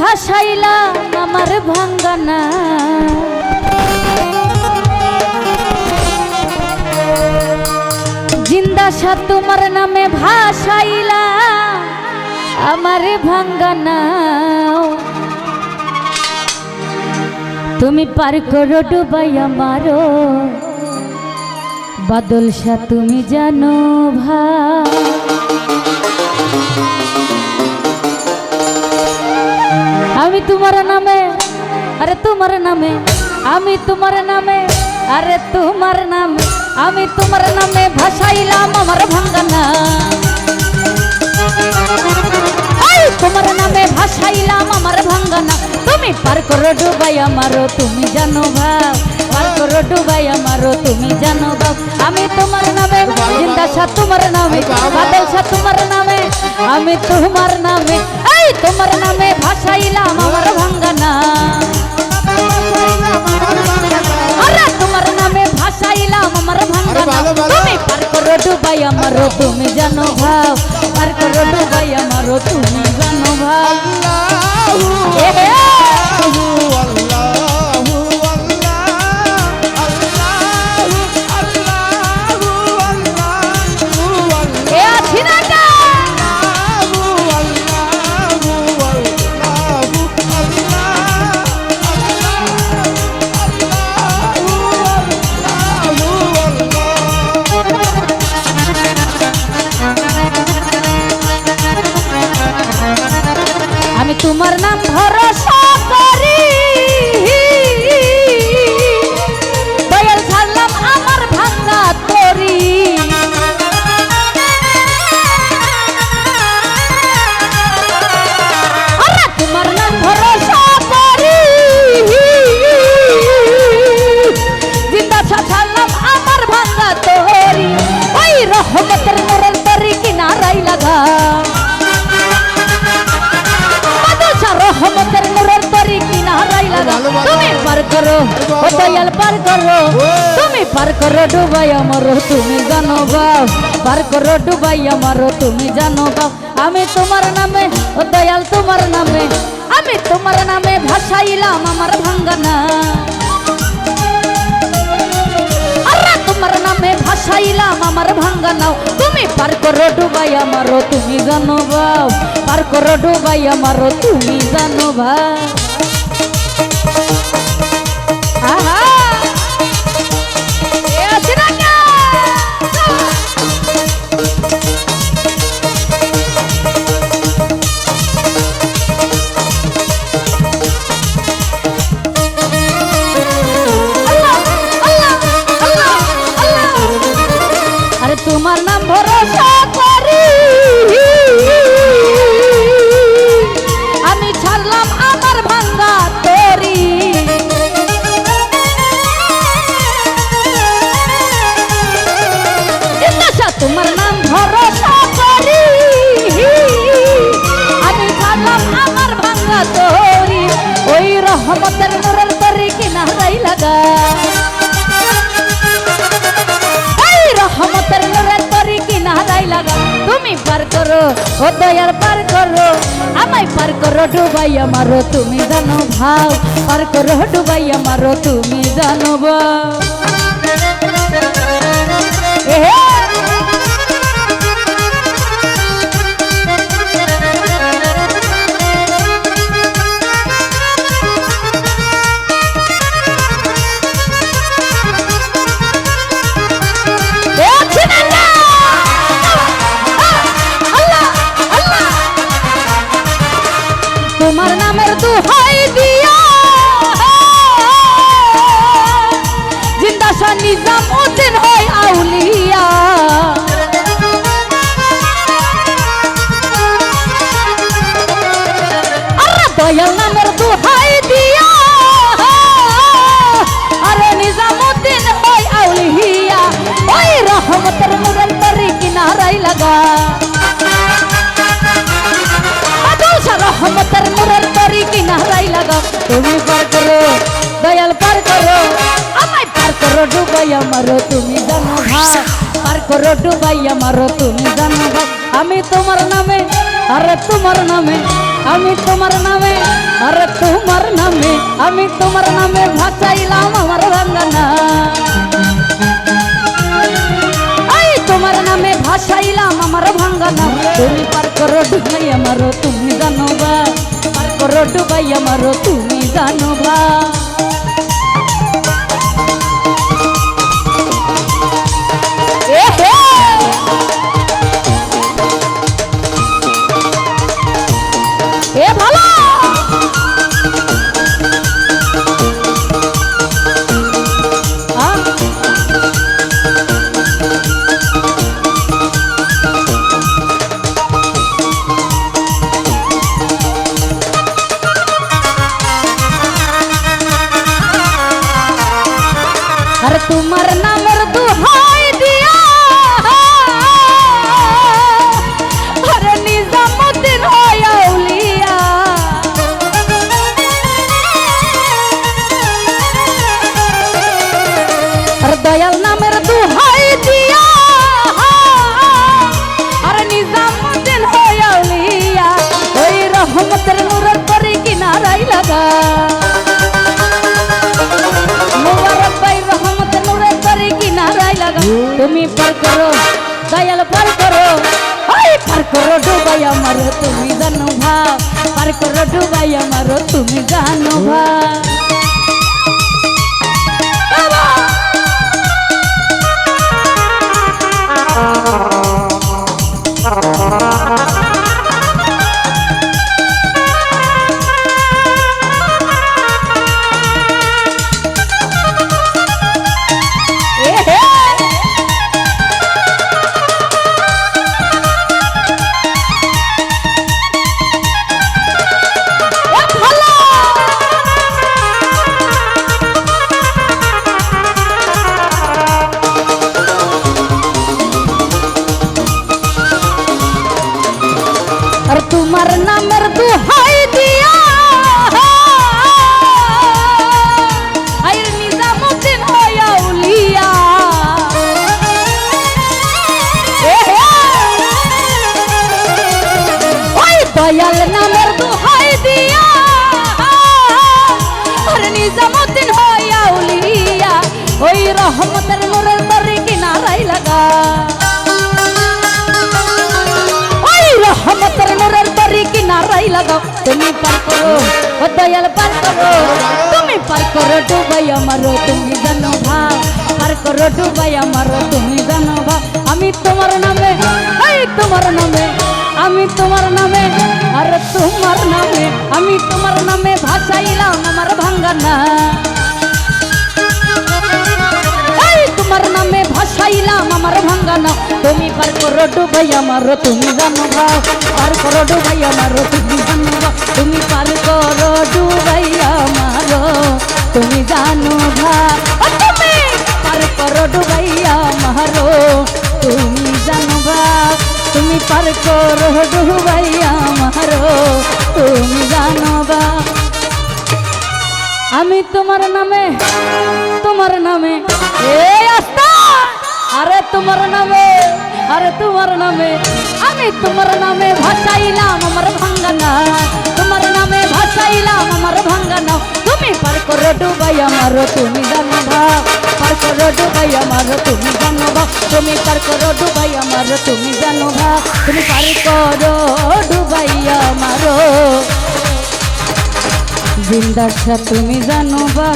ভাসাইলাম আমার ভাঙ্গানা। জিন্দা সা তোমার নামে ভাসাইলা আমার ভাঙ্গানা। তুমি পার করো ডুবাই আমারো বাদল সা তুমি জানো ভাই। আমি তোমার নামে, আরে তোমার নামে, আমি তোমার নামে, আরে তোমার নামে, আমি তোমার নামে ভাসাইলাম আমার ভাঙ্গানা তোমার নামে ভাসাইলাম আমার ভাঙ্গানা তুমি পার করো ডুবাই আমারও, তুমি জানো ভাব। পার করো ডুবাই আমারও, তুমি জানো ভাব। আমি তোমার নামে জিন্দা তোমার নামে বাদল তোমার নামে, আমি তোমার নামে। তোমার নামে ভাসাইলাম আমার ভাঙ্গানা। আরে তোমার নামে ভাসাইলাম আমার ভাঙ্গানা। তুমি পার করো ডুবাই আমার তুমি জানো ভাব পার করো ডুবাই আমারও তুমি জানো ভাব তোমার নাম ভরসা। পার করো ও দয়াল পার করো। তুমি পার করো ডুবাই আমারও তুমি জানো বাপ পার করো ডুবাই আমারও তুমি জানো বাপ আমি তোমার নামে ও দয়াল তোমার নামে। আমি তোমার নামে ভাসাইলাম আমার ভাঙ্গানা। তোমার নামে ভাসাইলাম আমার ভাঙ্গা তুমি পার করো ডুবাই আমারও তুমি জানো ভাও পার করো ডুবাই আমারও তুমি জানো ভাও নাম ভরসা করি পার করো ডুবাই আমার তুমি জানো ভাও পার করো ডুবাই আমার তুমি জানো ভাও করো ডুবাই আমারও তুমি জানো আমি তোমার নামে আরে তোমার নামে আমি তোমার নামে আরে তোমার নামে, আমি তোমার নামে ভাসাইলাম আমার ভাঙ্গানা। এই তোমার নামে ভাসাইলাম আমার ভাঙ্গানা তুমি পার করো ডুবাই আমারও তুমি জানো বা পার করো ডুবাই আমারও তুমি জানো বা তোমার নামের দুহাই দিয়া। আরে নিজামুদ্দিন আর দয়াল পার করো ডুবাই আমারো তুমি জানো ভাব আর তোমার নামের দুহাই দিয়া নিজামুদ্দিন হইয়া উলিয়া! ওই দয়াল নামের দুহাই দিয়া, আর নিজামুদ্দিন রহমতের নূরের তরে কিনারাই লাগা কিনারাই লাগাও তুমি পার করো ও দয়াল পার করো তুমি পার করো ডুবাই আমারো তুমি জানো ভাব পার করো ডুবাই আমারো তুমি জানো ভাব আমি তোমার নামে এই তোমার নামে আমি তোমার নামে আর তোমার নামে আমি তোমার নামে ভাসাইলাম আমার ভাঙ্গানা এই তুমি পার করো ডুবাই আমার তুমি জানো ভাও পার করো ডুবাই আমার তুমি জানো ভাও তুমি পার করো ডুবাই আমার তুমি জানো ভাও ও তুমি পার করো ডুবাই আমার তুমি জানো ভাও তুমি পার করো ডুবাই আমার তুমি জানো ভাও আমি তোমার নামে তোমার নামে এ তোমার নামে, আমি তোমার নামে ভাসাইলাম আমার ভাঙ্গানা তোমার নামে ভাসাইলাম আমার ভাঙ্গানা তুমি পার করো ডুবাই আমার, তুমি জানো ভাব পার করো ডুবাই আমার, তুমি জানো ভাব তুমি পার করো ডুবাই আমার, তুমি জানো ভাব তুমি পার করো ডুবাই আমারও জিন্দার তুমি জানো বা।